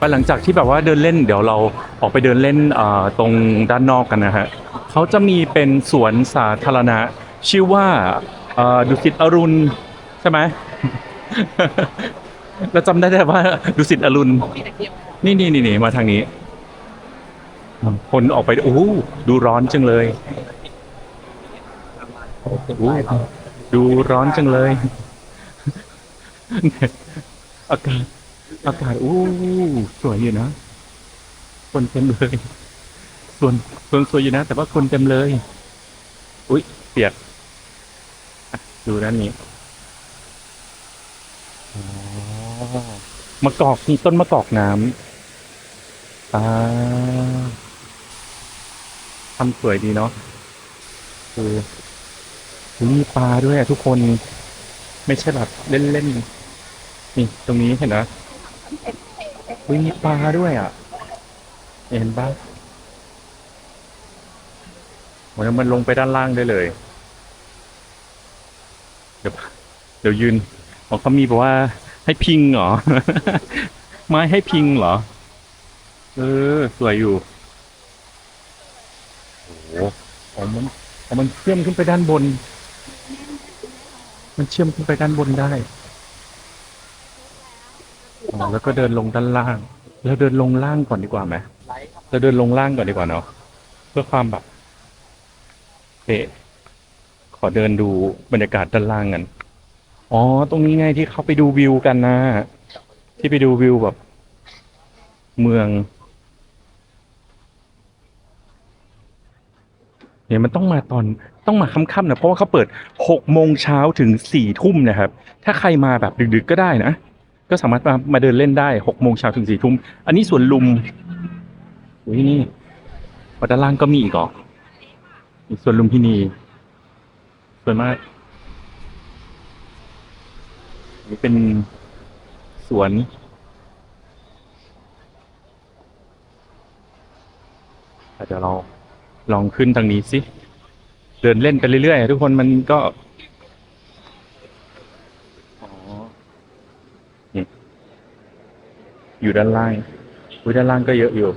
ไปหลังจากที่แบบว่าเดินเล่นเดี๋ยวเราออกไปเดินเล่นตรงด้านนอกกันนะฮะเขาจะมีเป็นสวนสาธารณะ ชื่อว่าดุสิตอรุณใช่ไหมเราจำได้แต่ว่าดุสิตอรุณนี่นี่นี่มาทางนี้ คนออกไปโอ้ดูร้อนจังเลยดูร้อนจังเลยอากาศ อากาศอู้สวยอยู่นะ คนเต็มเลย ส่วนส่วนสวยอยู่นะ แต่ว่าคนเต็มเลย อุ้ยเปียกดูด้านนี้อ๋อมะกอกมีต้นมะกอกน้ำอ่าทำสวยดีเนาะคือมีปลาด้วยทุกคน ไม่ใช่แบบเล่นๆนี่ตรงนี้เห็นไหม อุ๊ยมีปลาด้วยอะ เห็นปะโอ้มันลงไปด้านล่างได้เลย เดี๋ยวเดี๋ยวยืนอ๋อเขามีบอกว่า ให้พิงเหรอ ไม้ให้พิงเหรอ เออ สวยอยู่ โอ้โหอ๋อมันอ๋อมันเชื่อมขึ้นไปด้านบน มันเชื่อมขึ้นไปด้านบนได้ อ๋อแล้วก็เดินลงด้านล่างแล้วเดินลงล่างก่อนดีกว่าไหมเราเดินลงล่างก่อนดีกว่าเนาะเพื่อความแบบเตะขอเดินดูบรรยากาศด้านล่างกันอ๋อ ตรงนี้ไงที่เขาไปดูวิวกันนะ ที่ไปดูวิวแบบ เมือง เนี่ยมันต้องมาตอนต้องมาค่ำๆนะเพราะว่าเขาเปิดหกโมงเช้าถึงสี่ทุ่มนะครับ ถ้าใครมาแบบดึกๆก็ได้นะ ก็สามารถมามาเดินเล่นได้หกโมงเช้าถึงสี่ทุ่ม อันนี้สวนลุมอุ้ยนี่วัดด้านล่างก็มีอีกเหรออีกสวนลุมพินีสวยมากนี่เป็นสวน เดี๋ยวเราลองขึ้นทางนี้สิ เดินเล่นไปเรื่อยๆทุกคนมันก็ อ๋อ นี่ อยู่ด้านล่างอุ้ยด้านล่างก็เยอะอยู่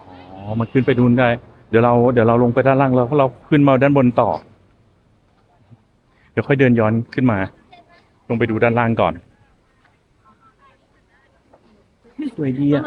อ๋อมันขึ้นไปดูนได้ เดี๋ยวเราเดี๋ยวเราลงไปด้านล่างแล้วเราขึ้นมาด้านบนต่อ เดี๋ยวค่อยเดินย้อนขึ้นมา ลงไปดูด้านล่างก่อนสวยดีอะ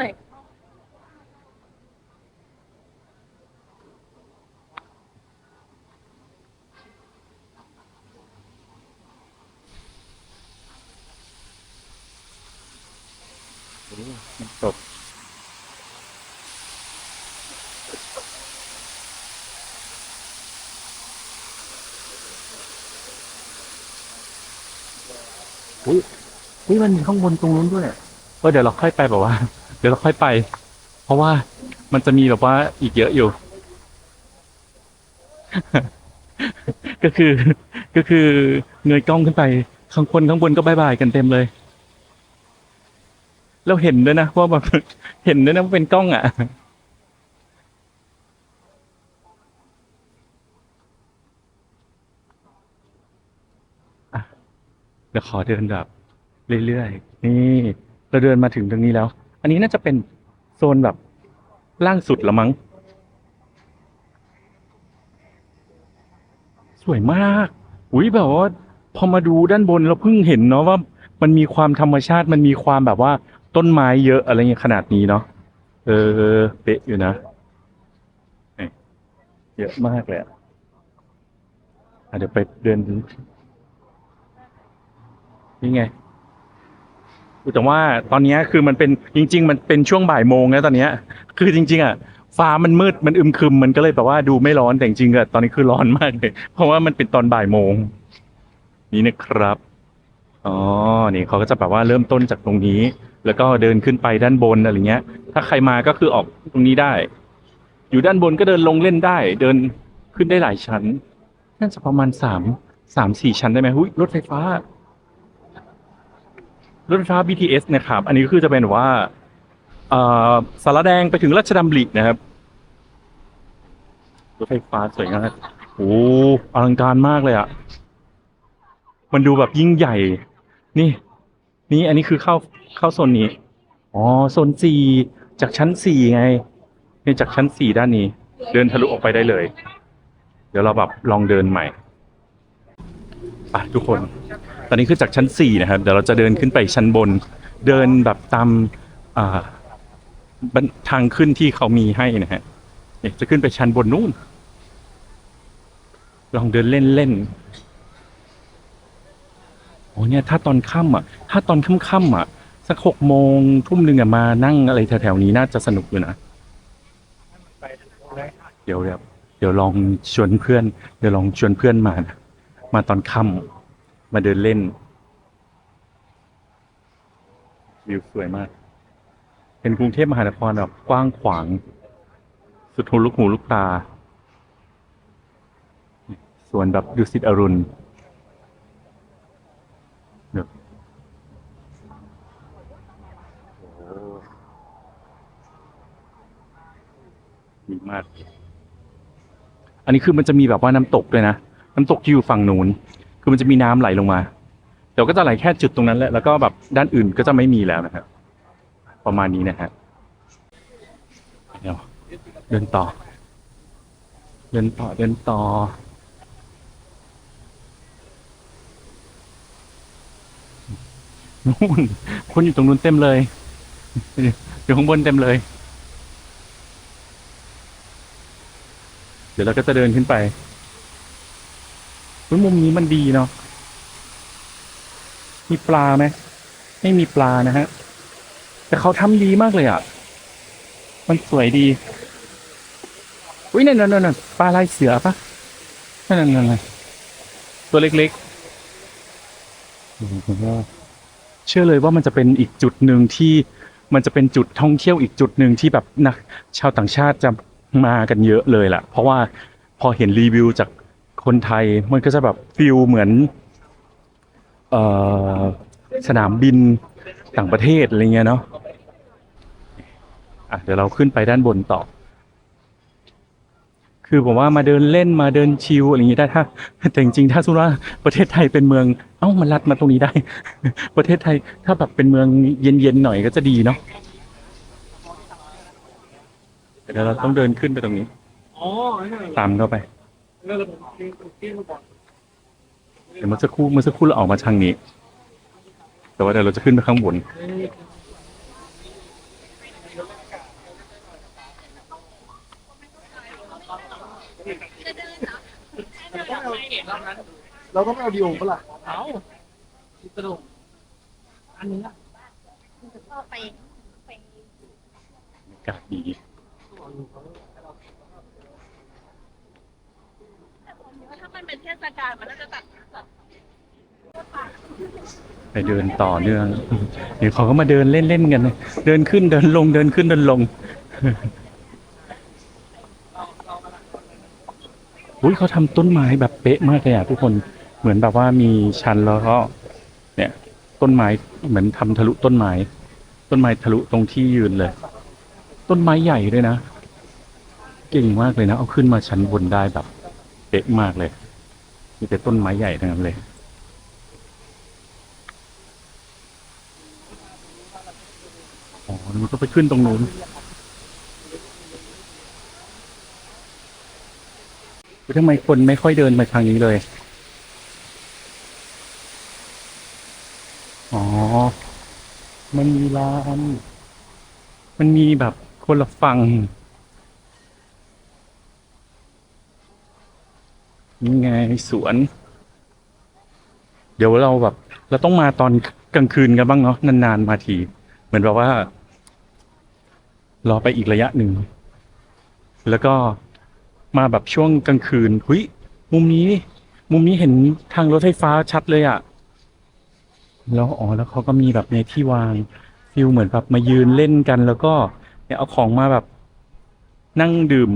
อุ้ยมันมีข้างบนตรงนู้นด้วยเออเดี๋ยวเราค่อยไปแบบว่า เดี๋ยวเราค่อยไป เพราะว่ามันจะมีแบบว่าอีกเยอะอยู่ ก็คือ ก็คือเงยกล้องขึ้นไป ข้างบนข้างบนก็บายบายกันเต็มเลยเราเห็นด้วยนะว่าแบบเห็นด้วยนะว่าเป็นกล้องอะเดี๋ยวขอเดินแบบ เรื่อยๆ นี่เราเดินมาถึงตรงนี้แล้ว อันนี้น่าจะเป็นโซนแบบล่างสุดละมั้ง สวยมาก อุ้ยแบบว่าพอมาดูด้านบนเราเพิ่งเห็นเนาะว่ามันมีความธรรมชาติมันมีความแบบว่าต้นไม้เยอะอะไรเงี้ยขนาดนี้เนาะเออเป๊ะอยู่นะเยอะมากเลยอะเดี๋ยวไปเดินนี่ไง แต่ว่าตอนนี้คือมันเป็นจริง ๆ มันเป็นช่วงบ่ายโมงแล้วตอนนี้คือจริง ๆ อะฟ้ามันมืดมันอึมครึมมันก็เลยแบบว่าดูไม่ร้อนแต่จริงๆอะตอนนี้คือร้อนมากเลยเพราะว่ามันเป็นตอนบ่ายโมง นี่นะครับอ๋อนี่เขาก็จะแบบว่าเริ่มต้นจากตรงนี้ แล้วก็เดินขึ้นไปด้านบนอะไรเงี้ย ถ้าใครมาก็คือออกตรงนี้ได้ อยู่ด้านบนก็เดินลงเล่นได้ เดินขึ้นได้หลายชั้นน่าจะประมาณสามสามสี่ชั้นได้ไหมหุ้ยรถไฟฟ้า รถไฟฟ้า BTS นะครับ อันนี้คือจะเป็นว่าสารแดงไปถึงราชดำรินะครับ รถไฟฟ้าสวยงามโอ้อลังการมากเลยอะมันดูแบบยิ่งใหญ่ นี่ นี่อันนี้คือเข้าเข้าโซนนี้ อ๋อ โซนสี่จากชั้นสี่ไงนี่จากชั้นสี่ด้านนี้ เดินทะลุออกไปได้เลย เดี๋ยวเราแบบลองเดินใหม่ไปทุกคน ตอนนี้คือจากชั้นสี่นะครับ เดี๋ยวเราจะเดินขึ้นไปชั้นบน เดินแบบตามาทางขึ้นที่เขามีให้นะฮะเนี่ยจะขึ้นไปชั้นบนนู่น ลองเดินเล่นเล่นโอ้เนี่ยถ้าตอนค่ำอะ ถ้าตอนค่ำๆอะ สักหกโมงทุ่มหนึ่งอะมานั่งอะไรแถวๆนี้น่าจะสนุกอยู่นะเดี๋ยวเดี๋ยวเดี๋ยวลองชวนเพื่อน เดี๋ยวลองชวนเพื่อนมานะมาตอนค่ำ มาเดินเล่น วิวสวยมาก เป็นกรุงเทพมหานครแบบกว้างขวาง สุดหูลูกหูลูกตาส่วนแบบดุสิตอรุณเดี๋ยวโอ้ดีมาก อันนี้คือมันจะมีแบบว่าน้ำตกด้วยนะ น้ำตกที่อยู่ฝั่งนู้น คือมันจะมีน้ำไหลลงมาเดี๋ยวก็จะไหลแค่จุดตรงนั้นแหละแล้วก็แบบด้านอื่นก็จะไม่มีแล้วนะครับประมาณนี้นะฮะเดี๋ยวเดินต่อ เดินต่อเดินต่อนู่นคนอยู่ตรงนู้นเต็มเลยอยู่ข้างบนเต็มเลย เดี๋ยวเราก็จะเดินขึ้นไป อุ๊ยมุมนี้มันดีเนาะมีปลาไหมไม่มีปลานะฮะ แต่เขาทำดีมากเลยอะ มันสวยดีอุ้ยนั่นนั่นนั่นปลาลายเสือปะนั่นนั่นนั่นตัวเล็กๆเชื่อเลยว่ามันจะเป็นอีกจุดหนึ่งที่มันจะเป็นจุดท่องเที่ยวอีกจุดหนึ่งที่แบบนักชาวต่างชาติจะมากันเยอะเลยล่ะ เพราะว่าพอเห็นรีวิวจาก คนไทยมันก็จะแบบฟิลเหมือนเอ่อสนามบินต่างประเทศอะไรเงี้ยเนาะอะเดี๋ยวเราขึ้นไปด้านบนต่อ คือผมว่ามาเดินเล่นมาเดินชิลอะไรอย่างงี้ได้ถ้าแต่จริงๆถ้าสมมติว่าประเทศไทยเป็นเมือง เอ้ามันลัดมาตรงนี้ได้ ประเทศไทยถ้าแบบเป็นเมืองเย็นๆหน่อยก็จะดีเนาะเดี๋ยวเราต้องเดินขึ้นไปตรงนี้อ๋อนี่นตามเข้าไปแล้ว เรากินกินมาก่อนเดี๋ยวเมื่อสักครู่เมื่อสักครู่เราออกมาทางนี้ แต่ว่าเดี๋ยวเราจะขึ้นไปข้างบนเราต้องเอาดีโอปะล่ะเอากระโดดอันนี้อะก็ไปไปอากาศดี ถ้ามัน เป็นเทศกาลมันน่าจะตัดตัดไปเดินต่อเนื่องเดี๋ยวเขาก็มาเดินเล่นๆกัน เดินขึ้นเดินลงเดินขึ้นเดินลงอุ้ยเขาทำต้นไม้แบบเป๊ะมากเลยอะทุกคนเหมือนแบบว่ามีชั้นแล้วก็ เนี่ย ต้นไม้เหมือนทำทะลุต้นไม้ ต้นไม้ทะลุตรงที่ยืนเลย ต้นไม้ใหญ่ด้วยนะ เก่งมากเลยนะ เอาขึ้นมาชั้นบนได้แบบเป๊ะมากเลย มีแต่ต้นไม้ใหญ่ทั้งนั้นเลย อ๋อ มันก็ไปขึ้นตรงนู้นทำไมคนไม่ค่อยเดินมาทางนี้เลย อ๋อ มันมีร้าน มันมีแบบคนละฝั่ง นี่ไงสวน เดี๋ยวเราแบบเราต้องมาตอนกลางคืนกันบ้างเนาะนานๆมาที เหมือนแบบว่า รอไปอีกระยะหนึ่ง แล้วก็มาแบบช่วงกลางคืนหุยมุมนี้ มุมนี้เห็นทางรถไฟฟ้าชัดเลยอะ่ะ แล้วอ๋อแล้วเขาก็มีแบบในที่วางฟิลเหมือนแบบมายืนเล่นกัน แล้วก็เนี่ยเอาของมาแบบนั่งดื่ม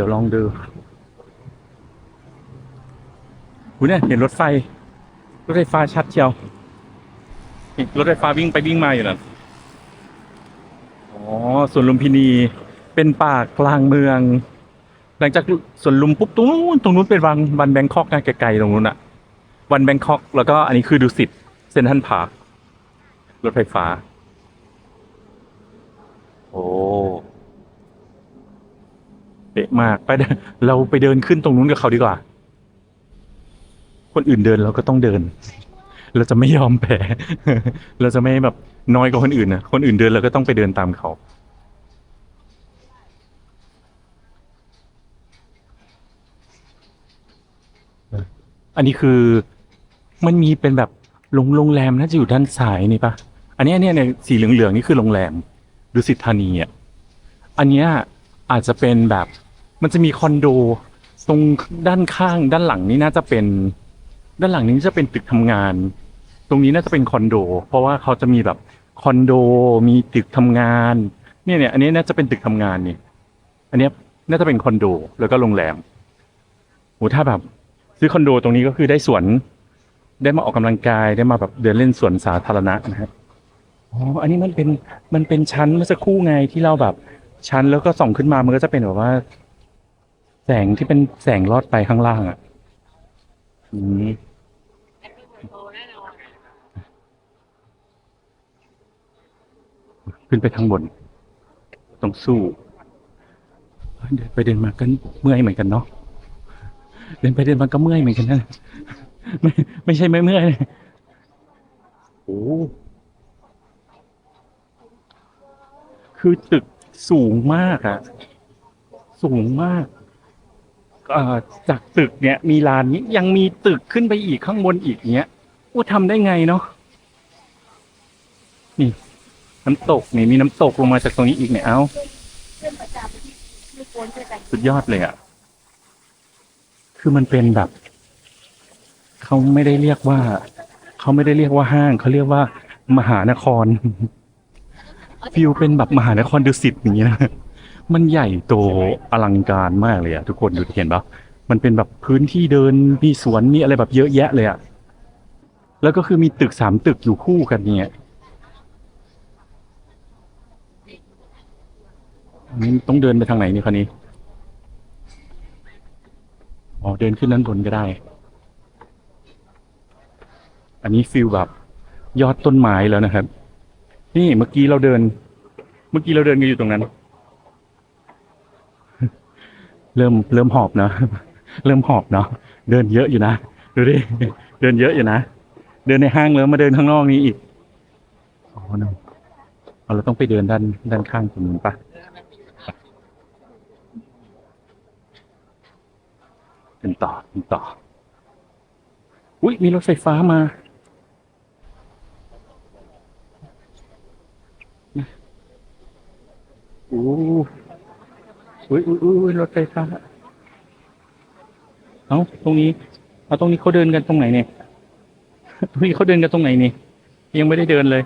ดี๋ยวลองดูหุยเนี่ยเห็นรถไฟ รถไฟฟ้าชัดเชียว รถไฟฟ้าวิ่งไปวิ่งมาอยู่นั่นอ๋อสวนลุมพินี เป็นป่ากลางเมือง หลังจากสวนลุมปุ๊บตรงนู้นตรงนู้นเป็นวังบันแบงคอกนะไกลๆตรงนู้นอะวันแบงคอกแล้วก็อันนี้คือดูสิตเซนทันพาร์ครถไฟฟ้า โอ้ เป๊ะมากไปเราไปเดินขึ้นตรงนู้นกับเขาดีกว่า คนอื่นเดินเราก็ต้องเดิน เราจะไม่ยอมแพ้เราจะไม่แบบน้อยกว่าคนอื่นนะคนอื่นเดินเราก็ต้องไปเดินตามเขาอันนี้คือมันมีเป็นแบบโรงโรงแรมน่าจะอยู่ด้านซ้ายนี่ปะอันนี้เนี่ยเนี่ยสีเหลืองๆนี่คือโรงแรมดุสิตธานีอะอันเนี้ยอาจจะเป็นแบบ มันจะมีคอนโดตรงด้านข้างด้านหลังนี่น่าจะเป็น ด้านหลังนี้จะเป็นตึกทำงาน ตรงนี้น่าจะเป็นคอนโด เพราะว่าเขาจะมีแบบคอนโดมีตึกทำงาน เนี่ยเนี่ยอันนี้น่าจะเป็นตึกทำงานนี่อันนี้น่าจะเป็นคอนโดแล้วก็โรงแรมโหถ้าแบบ ซื้อคอนโดตรงนี้ก็คือได้สวน ได้มาออกกำลังกายได้มาแบบเดินเล่นสวนสาธารณะนะฮะอ๋ออันนี้มันเป็นมันเป็นชั้นเมื่อสักครู่ไงที่เราแบบชั้นแล้วก็ส่องขึ้นมามันก็จะเป็นแบบว่า แสงที่เป็นแสงลอดไปข้างล่างอะอืมขึ้นไปข้างบน ต้องสู้เดินไปเดินมาก็เมื่อยเหมือนกันเนาะเดินไปเดินมาก็เมื่อยเหมือนกันนะไม่ไม่ใช่ไม่เมื่อยเลยโอ้คือตึกสูงมากอะสูงมาก จากตึกเนี่ยมีลานนี้ยังมีตึกขึ้นไปอีกข้างบนอีกเนี้ยอู้ทำได้ไงเนาะนี่น้ำตกนี่มีน้ำตกลงมาจากตรงนี้อีกเนี่ยเอ้าสุดยอดเลยอะ คือมันเป็นแบบ เขาไม่ได้เรียกว่า เขาไม่ได้เรียกว่าห้าง เขาเรียกว่า มหานครฟิลเป็นแบบมหานครดุสิตอย่างนี้นะ มันใหญ่โตอลังการมากเลยอะทุกคนดูเห็นปะมันเป็นแบบพื้นที่เดินมีสวนมีอะไรแบบเยอะแยะเลยอะแล้วก็คือมีตึกสามตึกอยู่คู่กันเนี่ยอันนี้ต้องเดินไปทางไหนเนี่ยคันนี้อ๋อเดินขึ้นด้านบนก็ได้ อันนี้ฟิลแบบ ยอดต้นไม้แล้วนะครับ นี่เมื่อกี้เราเดิน เมื่อกี้เราเดินกันอยู่ตรงนั้น เริ่มเริ่มหอบนะเริ่มหอบเนาะเดินเยอะอยู่นะดูดิเดินเยอะอยู่นะเดินในห้างแล้วมาเดินข้างนอกนี้อีกอ๋อเนอะเอาเราต้องไปเดินด้านด้านข้างตรงนู้นปะเป็นต่อเป็นต่ออุ้ยมีรถไฟฟ้ามาอู้อุ้ย อุ้ยอุ้ยอุ๊ยรถไฟฟ้าเอาตรงนี้เอาตรงนี้เขาเดินกันตรงไหนเนี่ยตรงนี้เขาเดินกันตรงไหนนี่ยังไม่ได้เดินเลย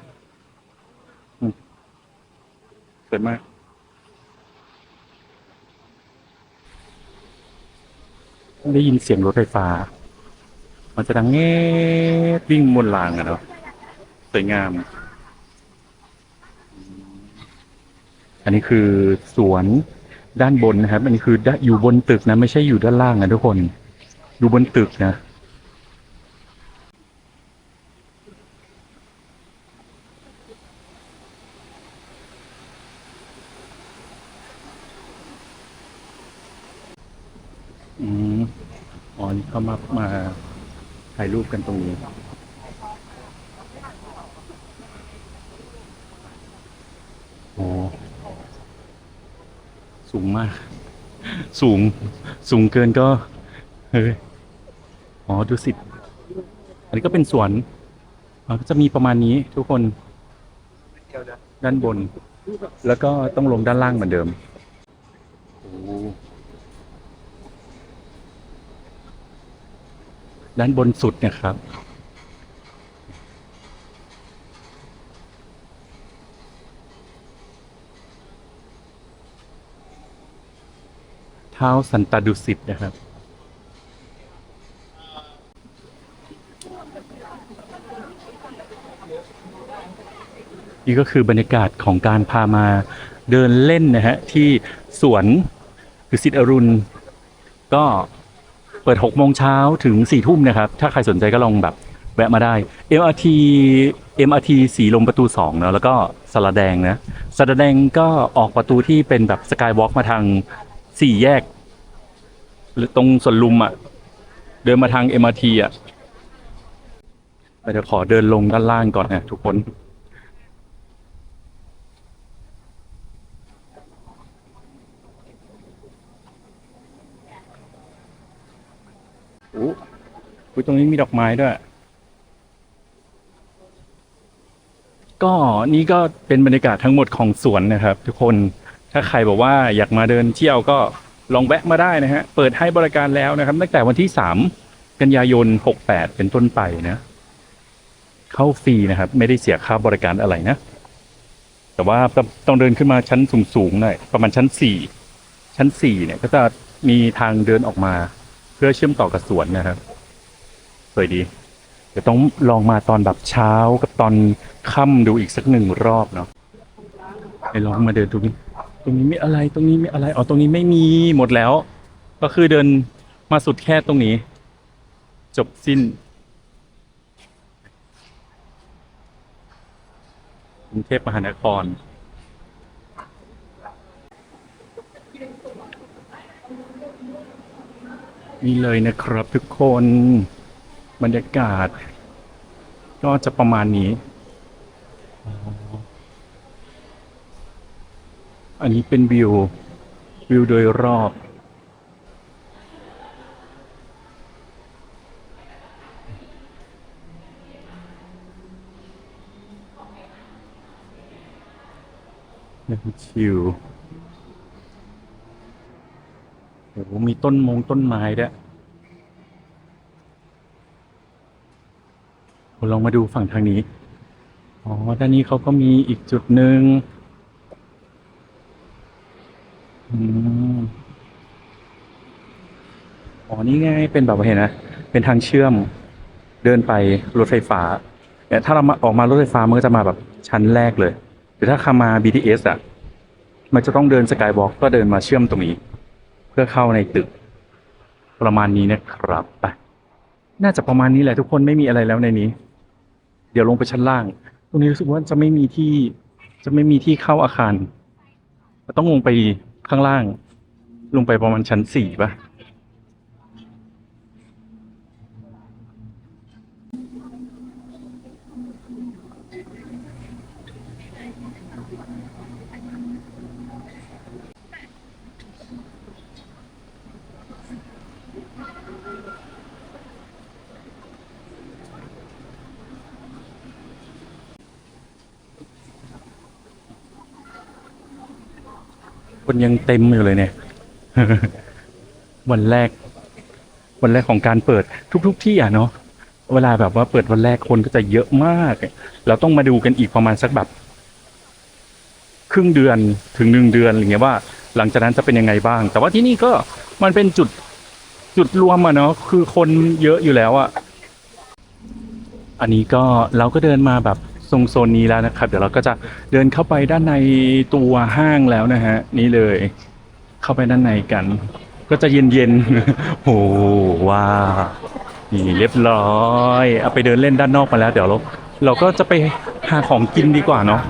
อืมสวยมากได้ยินเสียงรถไฟฟ้า มันจะดังแง่วิ่งบนรางอะเนาะสวยงาม อันนี้คือสวน ด้านบนนะครับ อันนี้คืออยู่บนตึกนะ ไม่ใช่อยู่ด้านล่างนะทุกคน อยู่บนตึกนะอืมอ๋อนี่เขามามาถ่ายรูปกันตรงนี้ โอ้ สูงมาก สูง สูงเกินก็เฮ้ยอ๋อดูสิอันนี้ก็เป็นสวนก็จะมีประมาณนี้ทุกคนด้านบน แล้วก็ต้องลงด้านล่างเหมือนเดิมด้านบนสุดเนะครับ ท้าสันตดุสิตนะครับ นี่ก็คือบรรยากาศของการพามาเดินเล่นนะฮะ ที่สวนดุสิตอรุณ ก็เปิด6โมงเช้าถึง4ทุ่มนะครับ ถ้าใครสนใจก็ลองแบบแวะมาได้ MRT MRT สีลมประตู2เนะแล้วก็สระแดงนะสระแดงก็ออกประตูที่เป็นแบบสกายวอล์กมาทางสี่แยก หรือตรงสวนลุมอะ่ะ เดินมาทาง MRT อะเดี๋ยวขอเดินลงด้านล่างก่อนนะทุกคนโอ้อุ๊ยตรงนี้มีดอกไม้ด้วย ก็นี่ก็เป็นบรรยากาศทั้งหมดของสวนนะครับ ทุกคน ถ้าใครบอกว่าอยากมาเดินเที่ยวก็ ลองแวะมาได้นะฮะ เปิดให้บริการแล้วนะครับ ตั้งแต่วันที่ 3 กันยายน 68 เป็นต้นไปนะ เข้าฟรีนะครับ ไม่ได้เสียค่าบริการอะไรนะ แต่ว่าต้องต้องเดินขึ้นมาชั้นสูงๆหน่อยประมาณชั้น 4 ชั้น 4 เนี่ย ก็จะมีทางเดินออกมา เพื่อเชื่อมต่อกับสวนนะครับสวยดีเดี๋ยวต้องลองมาตอนแบบเช้ากับตอนค่ำดูอีกสักหนึ่งรอบเนาะไปลองมาเดินตรงนี้ ตรงนี้มีอะไรตรงนี้มีอะไรอ๋อตรงนี้ไม่มีหมดแล้ว ก็คือเดินมาสุดแค่ตรงนี้ จบสิ้นกรุงเทพมหานครนี่เลยนะครับทุกคนบรรยากาศ ก็จะประมาณนี้ อันนี้เป็นวิว วิวโดยรอบนั่งชิวโอ้โหมีต้นมงต้นไม้ด้วยผมลองมาดูฝั่งทางนี้ อ๋อ ด้านนี้เขาก็มีอีกจุดหนึ่งอืมอ๋อ นี่ไงเป็นแบบว่าเห็นนะเป็นทางเชื่อมเดินไปรถไฟฟ้าเนี่ยถ้าเรามาออกมารถไฟฟ้ามันก็จะมาแบบชั้นแรกเลยแต่ถ้าขามา BTS อะมันจะต้องเดินสกายวอล์กก็เดินมาเชื่อมตรงนี้ เพื่อเข้าในตึก ประมาณนี้นะครับไปน่าจะประมาณนี้แหละทุกคนไม่มีอะไรแล้วในนี้ เดี๋ยวลงไปชั้นล่าง ตรงนี้รู้สึกว่าจะไม่มีที่ จะไม่มีที่เข้าอาคาร ต้องลงไปข้างล่าง ลงไปประมาณชั้นสี่ปะ คนยังเต็มอยู่เลยเนี่ย วันแรก วันแรกของการเปิดทุกๆที่อะเนาะเวลาแบบว่าเปิดวันแรกคนก็จะเยอะมาก เราต้องมาดูกันอีกประมาณสักแบบครึ่งเดือนถึงหนึ่งเดือนอะไรเงี้ยว่า หลังจากนั้นจะเป็นยังไงบ้าง แต่ว่าที่นี่ก็มันเป็นจุดจุดรวมอะเนาะคือคนเยอะอยู่แล้วอะอันนี้ก็เราก็เดินมาแบบ ตรงโซนนี้แล้วนะครับ เดี๋ยวเราก็จะเดินเข้าไปด้านในตัวห้างแล้วนะฮะนี่เลย เข้าไปด้านในกัน ก็จะเย็นเย็นๆโอ้ว้าวนี่เรียบร้อย เอาไปเดินเล่นด้านนอกมาแล้ว เดี๋ยวเราเราก็จะไปหาของกินดีกว่าเนาะ